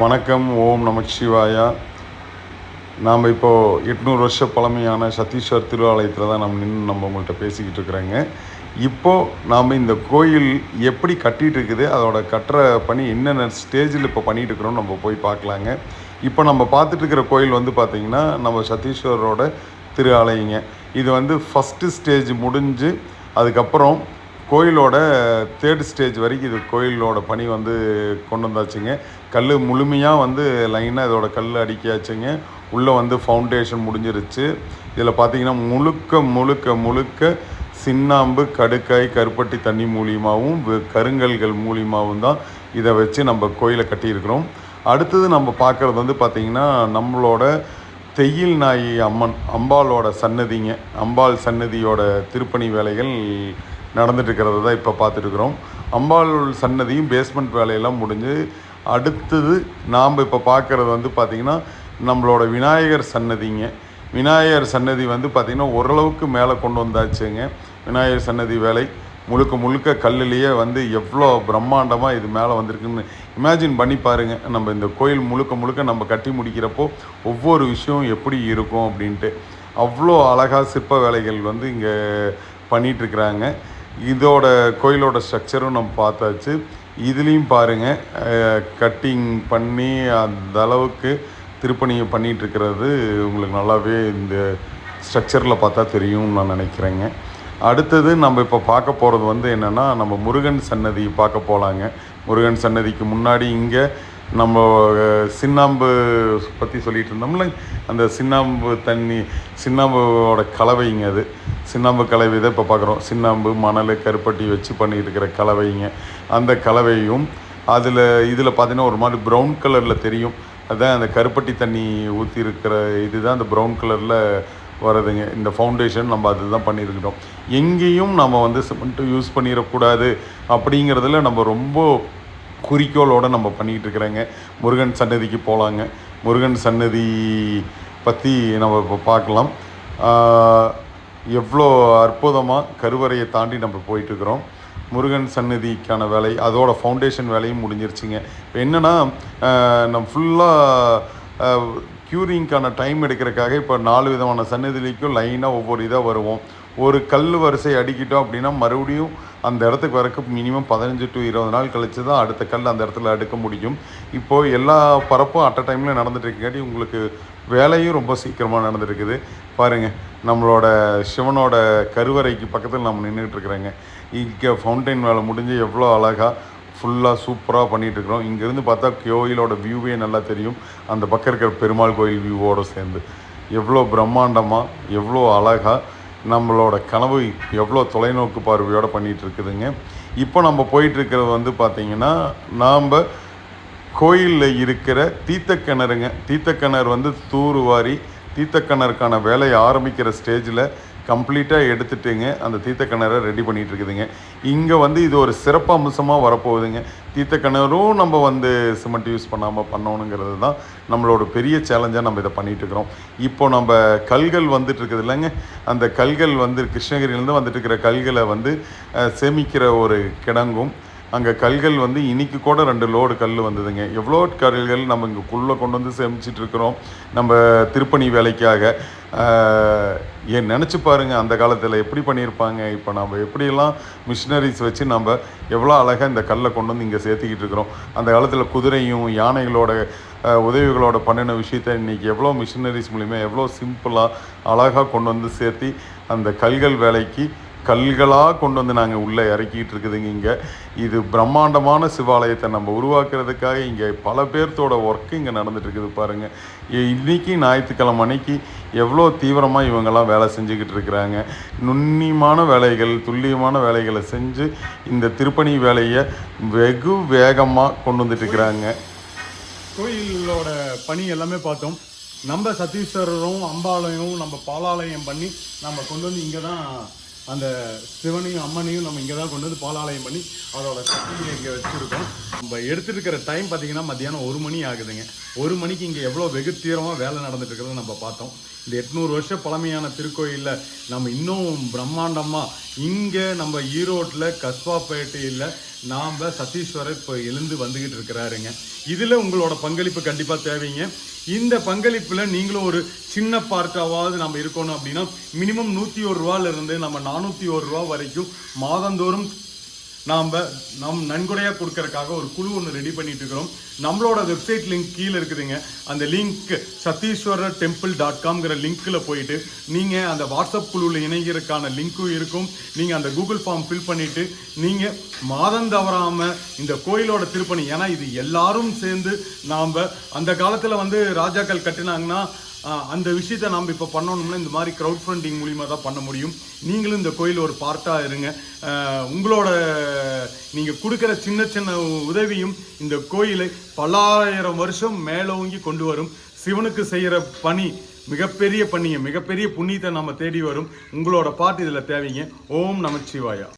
வணக்கம் ஓம் நமச்சிவாயா நாம் இப்போது எட்நூறு வருஷ பழமையான சத்தீஸ்வர் திருவாலயத்தில் தான் நம்ம நின்று நம்ம உங்கள்கிட்ட பேசிக்கிட்டு இருக்கிறோங்க. இப்போது நாம் இந்த கோயில் எப்படி கட்டிகிட்டு இருக்குது அதோட கட்டுற பணி என்னென்ன ஸ்டேஜில் இப்போ பண்ணிகிட்டு இருக்கிறோம் நம்ம போய் பார்க்கலாங்க. இப்போ நம்ம பார்த்துட்டு இருக்கிற கோயில் வந்து பார்த்திங்கன்னா நம்ம சத்தீஸ்வரரோட திரு ஆலயங்க இது வந்து ஃபஸ்ட்டு ஸ்டேஜ் முடிஞ்சு அதுக்கப்புறம் கோயிலோட தேர்ட் ஸ்டேஜ் வரைக்கும் இது கோயிலோட பணி வந்து கொண்டு வந்தாச்சுங்க. கல் முழுமையாக வந்து லைனாக இதோட கல் அடிக்காச்சுங்க உள்ளே வந்து ஃபவுண்டேஷன் முடிஞ்சிருச்சு. இதில் பார்த்தீங்கன்னா முழுக்க முழுக்க முழுக்க சின்னாம்பு கடுக்காய் கருப்பட்டி தண்ணி மூலியமாகவும் கருங்கல்கள் மூலியமாகவும் தான் இதை வச்சு நம்ம கோயிலை கட்டியிருக்கிறோம். அடுத்தது நம்ம பார்க்குறது வந்து பார்த்திங்கன்னா நம்மளோட தெயில் நாயி அம்மன் அம்பாலோட சன்னதிங்க அம்பாள் சன்னதியோட திருப்பணி வேலைகள் நடந்துட்டுருக்கிறது தான் இப்போ பார்த்துட்டுருக்குறோம். அம்பாள் சன்னதியும் பேஸ்மெண்ட் வேலையெல்லாம் முடிஞ்சு அடுத்தது நாம் இப்போ பார்க்குறது வந்து பார்த்திங்கன்னா நம்மளோட விநாயகர் சன்னதிங்க. விநாயகர் சன்னதி வந்து பார்த்திங்கன்னா ஓரளவுக்கு மேலே கொண்டு வந்தாச்சுங்க. விநாயகர் சன்னதி வேலை. முழுக்க முழுக்க கல்லுலேயே வந்து எவ்வளோ பிரம்மாண்டமாக இது மேலே வந்திருக்குன்னு இமேஜின் பண்ணி பாருங்கள் நம்ம இந்த கோயில் முழுக்க முழுக்க நம்ம கட்டி முடிக்கிறப்போ ஒவ்வொரு விஷயம் எப்படி இருக்கும் அப்படின்ட்டு. அவ்வளோ அழகாக சிற்ப வேலைகள் வந்து இங்கே பண்ணிகிட்ருக்குறாங்க இதோட கோயிலோட ஸ்ட்ரக்சரும் நம்ம பார்த்தாச்சு. இதுலேயும் பாருங்கள் கட்டிங் பண்ணி அந்த அளவுக்கு திருப்பணியை பண்ணிகிட்டு இருக்கிறது உங்களுக்கு நல்லாவே இந்த ஸ்ட்ரக்சரில் பார்த்தா தெரியும்னு நான் நினைக்கிறேங்க. அடுத்தது நம்ம இப்போ பார்க்க போகிறது வந்து என்னென்னா நம்ம முருகன் சன்னதி பார்க்க போகலாங்க முருகன் சன்னதிக்கு முன்னாடி இங்கே நம்ம சின்னாம்பு பற்றி சொல்லிட்டு இருந்தோம்ல அந்த சின்னாம்பு தண்ணி சின்னாம்போட கலவைங்க அது. சின்னாம்பு கலவை தான் இப்போ பார்க்குறோம் சின்னாம்பு மணல் கருப்பட்டி வச்சு பண்ணிட்டு இருக்கிற கலவைங்க. அந்த கலவையும் அதில் இதில் பார்த்தீங்கன்னா ஒரு மாதிரி ப்ரௌன் கலரில் தெரியும். அதுதான் அந்த கருப்பட்டி தண்ணி ஊற்றி இருக்கிற இதுதான் அந்த ப்ரௌன் கலரில் வரதுங்க இந்த ஃபவுண்டேஷன் நம்ம அதுதான் பண்ணியிருக்கிறோம். எங்கேயும் நம்ம வந்து சிமெண்ட்டு யூஸ் பண்ணிடக்கூடாது அப்படிங்கிறதுல நம்ம ரொம்ப குறிக்கோளோடு நம்ம பண்ணிக்கிட்டு இருக்கிறாங்க. முருகன் சன்னதிக்கு போகலாங்க முருகன் சன்னதி பற்றி நம்ம இப்போ பார்க்கலாம். எவ்வளோ அற்புதமாக கருவறையை தாண்டி நம்ம போயிட்டுருக்குறோம். முருகன் சன்னதிக்கான வேலை அதோட ஃபவுண்டேஷன் வேலையும் முடிஞ்சிருச்சுங்க. இப்போ என்னென்னா நம்ம ஃபுல்லாக க்யூரிங்க்கான டைம் எடுக்கிறதுக்காக இப்போ நாலு விதமான சன்னதிலைக்கும் லைனாக ஒவ்வொரு இதாக வருவோம். ஒரு கல் வரிசை அடிக்கிட்டோம் அப்படின்னா மறுபடியும் அந்த இடத்துக்கு வரக்கு மினிமம் பதினஞ்சு டு இருபது நாள் கழிச்சு தான் அடுத்த கல் அந்த இடத்துல அடுக்க முடியும். இப்போது எல்லா பரப்பும் அட் அ டைமில் நடந்துட்டுருக்காட்டி உங்களுக்கு வேலையும் ரொம்ப சீக்கிரமாக நடந்துருக்குது. பாருங்கள் நம்மளோட சிவனோட கருவறைக்கு பக்கத்தில் நம்ம நின்றுட்டு இருக்கிறேங்க. இங்கே ஃபவுண்டைன் வேலை முடிஞ்சு எவ்வளோ அழகாக ஃபுல்லாக சூப்பராக பண்ணிகிட்ருக்குறோம் இங்கேருந்து பார்த்தா கோயிலோட வியூவே நல்லா தெரியும். அந்த பக்கம் இருக்கிற பெருமாள் கோயில் வியூவோடு சேர்ந்து. எவ்வளோ பிரம்மாண்டமாக எவ்வளோ அழகாக நம்மளோட கனவு எவ்வளோ தொலைநோக்கு பார்வையோடு பண்ணிகிட்டு இருக்குதுங்க இப்போ நம்ம போயிட்டுருக்கிறது வந்து பார்த்திங்கன்னா நாம் கோயிலில் இருக்கிற தீர்த்தக்கிணறுங்க. தீர்த்தக்கிணறு வந்து தூர்வாரி தீர்த்தக்கிணறுக்கான வேலையை ஆரம்பிக்கிற ஸ்டேஜில் கம்ப்ளீட்டாக எடுத்துட்டுங்க. அந்த தீர்த்தக்கிணறை ரெடி பண்ணிகிட்டு இருக்குதுங்க இங்கே வந்து இது ஒரு சிறப்பு அம்சமாக வரப்போகுதுங்க. தீர்த்தக்கிணறும் நம்ம வந்து சிமெண்ட் யூஸ் பண்ணாமல் பண்ணணுங்கிறது தான் நம்மளோட பெரிய சேலஞ்சாக நம்ம இதை பண்ணிகிட்ருக்குறோம் இருக்கிறோம் இப்போ நம்ம கல்கள் வந்துட்டு இருக்குது இல்லைங்க. அந்த கல்கள் வந்து கிருஷ்ணகிரியிலேருந்து வந்துட்டு இருக்கிற கல்களை வந்து சேமிக்கிற ஒரு கிடங்கும். அங்கே கல்கள் வந்து இன்னைக்கு கூட ரெண்டு லோடு கல் வந்ததுங்க. எவ்வளோ கல்கள் நம்ம இங்கே குள்ளே கொண்டு வந்து சேமிச்சிட்டு இருக்கிறோம். நம்ம திருப்பணி வேலைக்காக. ஏன் நினச்சி பாருங்கள் அந்த காலத்தில் எப்படி பண்ணியிருப்பாங்க? இப்போ நம்ம எப்படியெல்லாம் மிஷினரிஸ் வச்சு நம்ம எவ்வளோ அழகாக இந்த கல்லை கொண்டு வந்து இங்கே சேர்த்திக்கிட்டு இருக்கிறோம். அந்த காலத்தில் குதிரையும் யானைகளோட உதவிகளோட பண்ணின விஷயத்த இன்றைக்கி எவ்வளோ மிஷினரிஸ் மூலிமா எவ்வளோ சிம்பிளாக அழகாக கொண்டு வந்து சேர்த்தி அந்த கல்கள் வேலைக்கு கல்களாக கொண்டு வந்து நாங்கள் உள்ளே இறக்கிட்டு இருக்குதுங்க இங்கே. இது பிரம்மாண்டமான சிவாலயத்தை நம்ம உருவாக்குறதுக்காக இங்கே பல பேர்த்தோட ஒர்க்கு இங்கே நடந்துகிட்ருக்குது பாருங்கள் இன்றைக்கி ஞாயிற்றுக்கிழமை அன்னைக்கு எவ்வளோ தீவிரமாக இவங்கெல்லாம் வேலை செஞ்சுக்கிட்டு இருக்கிறாங்க. நுண்ணியமான வேலைகள் துல்லியமான வேலைகளை செஞ்சு இந்த திருப்பணி வேலையை வெகு வேகமாக கொண்டு வந்துட்டுருக்குறாங்க கோயிலோட பணி எல்லாமே பார்த்தோம். நம்ம சத்தீஸ்வரரும் அம்பாலயமும் நம்ம பாலாலயம் பண்ணி நம்ம கொண்டு வந்து இங்கே தான் அந்த சிவனையும் அம்மனையும் நம்ம இங்கே தான் கொண்டு வந்து பாலாலயம் பண்ணி அதோட சக்தியை இங்கே வச்சுருக்கோம். நம்ம எடுத்துருக்கிற டைம் பார்த்தீங்கன்னா மத்தியானம் ஒரு மணி ஆகுதுங்க. ஒரு மணிக்கு இங்கே எவ்வளோ வெகு தீரமாக வேலை நடந்துட்டு இருக்கிறத நம்ம பார்த்தோம். இந்த எட்நூறு வருஷ பழமையான திருக்கோயிலில் நம்ம இன்னும் பிரம்மாண்டமாக இங்கே நம்ம ஈரோட்டில் கஸ்பாப்பேட்டையில் நாம் சத்தீஸ்வரர் இப்போ எழுந்து வந்துக்கிட்டு இருக்கிறாருங்க. இதில் உங்களோட பங்களிப்பு கண்டிப்பாக தேவைங்க. இந்த பங்களிப்பில் நீங்களும் ஒரு சின்ன பார்ட்டாவது நம்ம இருக்கணும் அப்படின்னா மினிமம் நூற்றி ஒரு ரூபால இருந்து நம்ம நானூற்றி ஒரு ரூபா வரைக்கும் மாதந்தோறும் நாம் நம் நன்கொடையாக கொடுக்கறதுக்காக ஒரு குழு ஒன்று ரெடி பண்ணிட்டு இருக்கிறோம். நம்மளோட வெப்சைட் லிங்க் கீழே இருக்குதுங்க. அந்த லிங்க் சத்தீஸ்வரர் டெம்பிள் டாட் காம்ங்கிற லிங்க்கில் போயிட்டு நீங்கள் அந்த வாட்ஸ்அப் குழுவில் இணைகிறதுக்கான லிங்க்கும் இருக்கும். நீங்கள் அந்த கூகுள் ஃபார்ம் ஃபில் பண்ணிவிட்டு நீங்கள் மாதம் தவறாமல் இந்த கோயிலோட திருப்பணி ஏன்னா இது எல்லாரும் சேர்ந்து நாம் அந்த காலத்தில் வந்து ராஜாக்கள் கட்டினாங்கன்னா அந்த விஷயத்தை நாம் இப்போ பண்ணணும்னா இந்த மாதிரி க்ரௌட் ஃபண்டிங் மூலியமாக தான் பண்ண முடியும். நீங்களும் இந்த கோயில் ஒரு பார்ட்டாக இருங்க. உங்களோட நீங்கள் கொடுக்குற சின்ன சின்ன உதவியும் இந்த கோயிலை பல்லாயிரம் வருஷம் மேலோங்கி கொண்டு வரும். சிவனுக்கு செய்கிற பணி மிகப்பெரிய பணியை மிகப்பெரிய புண்ணியத்தை நம்ம தேடி வரும். உங்களோட பாட்டு இதில் தேவைங்க. ஓம் நமச்சிவாயா.